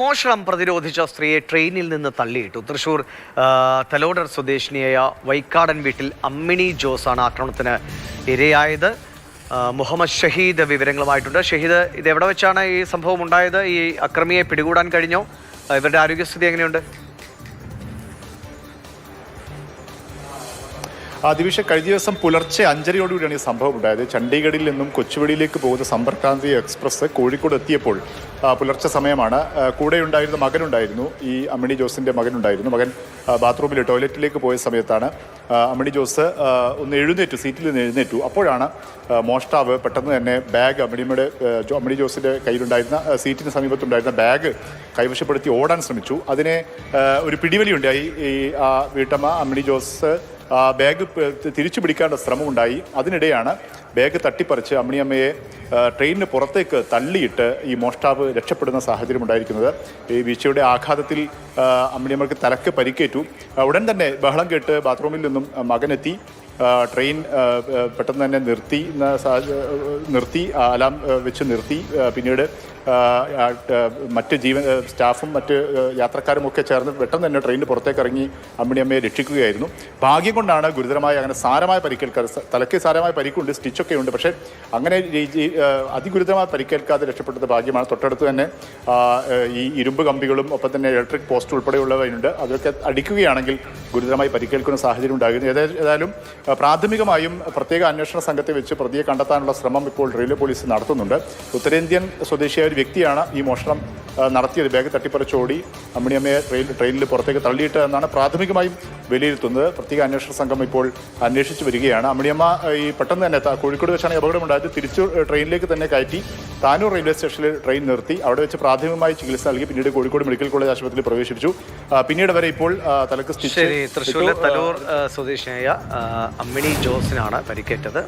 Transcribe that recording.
മോഷണം പ്രതിരോധിച്ച സ്ത്രീയെ ട്രെയിനിൽ നിന്ന് തള്ളിയിട്ടു. തൃശൂർ തലോടർ സ്വദേശിനിയായ വൈക്കാടൻ വീട്ടിൽ അമ്മിണി ജോസ് ആണ് ആക്രമണത്തിന് ഇരയായത്. മുഹമ്മദ് ഷഹീദ് വിവരങ്ങളുമായിട്ടുണ്ട്. ഷഹീദ് ഇത് എവിടെ വെച്ചാണ് ഈ സംഭവം ഉണ്ടായത്? ഈ അക്രമിയെ പിടികൂടാൻ കഴിഞ്ഞോ? ഇവരുടെ ആരോഗ്യസ്ഥിതി എങ്ങനെയുണ്ട്? ആ ദിവിഷ കഴിഞ്ഞ ദിവസം പുലർച്ചെ അഞ്ചരയോടുകൂടിയാണ് ഈ സംഭവം ഉണ്ടായത്. ചണ്ഡീഗഡിൽ നിന്നും കൊച്ചുവേളിയിലേക്ക് പോകുന്ന സമ്പർക്രാന്തി എക്സ്പ്രസ് കോഴിക്കോട് എത്തിയപ്പോൾ പുലർച്ചെ സമയമാണ്. കൂടെ ഉണ്ടായിരുന്ന മകനുണ്ടായിരുന്നു. ഈ അമ്മിണി ജോസിന്റെ മകനുണ്ടായിരുന്നു. മകൻ ബാത്റൂമിൽ ടോയ്ലറ്റിലേക്ക് പോയ സമയത്താണ്. അമ്മിണി ജോസ് ഒന്ന് എഴുന്നേറ്റു സീറ്റിൽ നിന്ന് എഴുന്നേറ്റു. അപ്പോഴാണ് മോഷ്ടാവ് പെട്ടെന്ന് തന്നെ ബാഗ് അമ്മിണിയുടെ അമ്മിണി ജോസിന്റെ കയ്യിലുണ്ടായിരുന്ന സീറ്റിന് സമീപത്തുണ്ടായിരുന്ന ബാഗ് കൈവശപ്പെടുത്തി ഓടാൻ ശ്രമിച്ചു. അതിനെ ഒരു പിടിവലിയുണ്ടായി. ഈ വീട്ടമ്മ അമ്മിണി ജോസ് ബാഗ് തിരിച്ചു പിടിക്കാനുള്ള ശ്രമമുണ്ടായി. അതിനിടെയാണ് ബാഗ് തട്ടിപ്പറിച്ച് അമ്മിണിയമ്മയെ ട്രെയിനിന് പുറത്തേക്ക് തള്ളിയിട്ട് ഈ മോഷ്ടാവ് രക്ഷപ്പെടുന്ന സാഹചര്യം ഉണ്ടായിരിക്കുന്നത്. ഈ വീഴ്ചയുടെ ആഘാതത്തിൽ അമ്മിണിയമ്മക്ക് തലക്ക് പരിക്കേറ്റു. ഉടൻ തന്നെ ബഹളം കേട്ട് ബാത്റൂമിൽ നിന്നും മകനെത്തി. ട്രെയിൻ പെട്ടെന്ന് തന്നെ നിർത്തി നിർത്തി അലാം വെച്ച് നിർത്തി. പിന്നീട് മറ്റ് ജീവൻ സ്റ്റാഫും മറ്റ് യാത്രക്കാരും ഒക്കെ ചേർന്ന് പെട്ടെന്ന് തന്നെ ട്രെയിനിന് പുറത്തേക്ക് ഇറങ്ങി അമ്മിണിയമ്മയെ രക്ഷിക്കുകയായിരുന്നു. ഭാഗ്യം കൊണ്ടാണ് ഗുരുതരമായ അങ്ങനെ സാരമായ പരിക്കേൽക്കാതെ തലയ്ക്ക് സാരമായ പരിക്കുണ്ട് സ്റ്റിച്ചൊക്കെ ഉണ്ട്. പക്ഷേ അങ്ങനെ അതിഗുരുതരമായ പരിക്കേൽക്കാതെ രക്ഷപ്പെട്ടത് ഭാഗ്യമാണ്. തൊട്ടടുത്ത് തന്നെ ഈ ഇരുമ്പ് കമ്പികളും ഒപ്പം തന്നെ ഇലക്ട്രിക് പോസ്റ്റ് ഉൾപ്പെടെയുള്ളവയുണ്ട്. അതൊക്കെ അടിക്കുകയാണെങ്കിൽ ഗുരുതരമായി പരിക്കേൽക്കുന്ന സാഹചര്യം ഉണ്ടാകുന്നു ഏതാ- ഏതായാലും പ്രാഥമികമായും പ്രത്യേക അന്വേഷണ സംഘത്തെ വെച്ച് പ്രതിയെ കണ്ടെത്താനുള്ള ശ്രമം ഇപ്പോൾ റെയിൽവേ പോലീസ് നടത്തുന്നുണ്ട്. ഉത്തരേന്ത്യൻ സ്വദേശിയായ ഒരു വ്യക്തിയാണ് ഈ മോഷണം നടത്തിയത്. ബാഗ് തട്ടിപ്പറിച്ചോടി അമ്മിണിയമ്മയെ ട്രെയിൻ ട്രെയിനിൽ പുറത്തേക്ക് തള്ളിയിട്ട് എന്നാണ് പ്രാഥമികമായും വിലയിരുത്തുന്നത്. പ്രത്യേക അന്വേഷണ സംഘം ഇപ്പോൾ അന്വേഷിച്ചു വരികയാണ്. അമ്മിണിയമ്മ ഈ പെട്ടെന്ന് തന്നെ കോഴിക്കോട് വെച്ചാണ് അപകടമുണ്ടായത് തിരിച്ചു ട്രെയിനിലേക്ക് തന്നെ കയറ്റി താനൂർ റെയിൽവേ സ്റ്റേഷനിൽ ട്രെയിൻ നിർത്തി. അവിടെ വെച്ച് പ്രാഥമികമായി ചികിത്സ നൽകി പിന്നീട് കോഴിക്കോട് മെഡിക്കൽ കോളേജ് ആശുപത്രിയിൽ പ്രവേശിപ്പിച്ചു. പിന്നീട് വരെ ഇപ്പോൾ തലക്ക് തൃശ്ശൂരിലെ തലൂർ സ്വദേശിയായ അമ്മിണി ജോസിനാണ് പരിക്കേറ്റത്.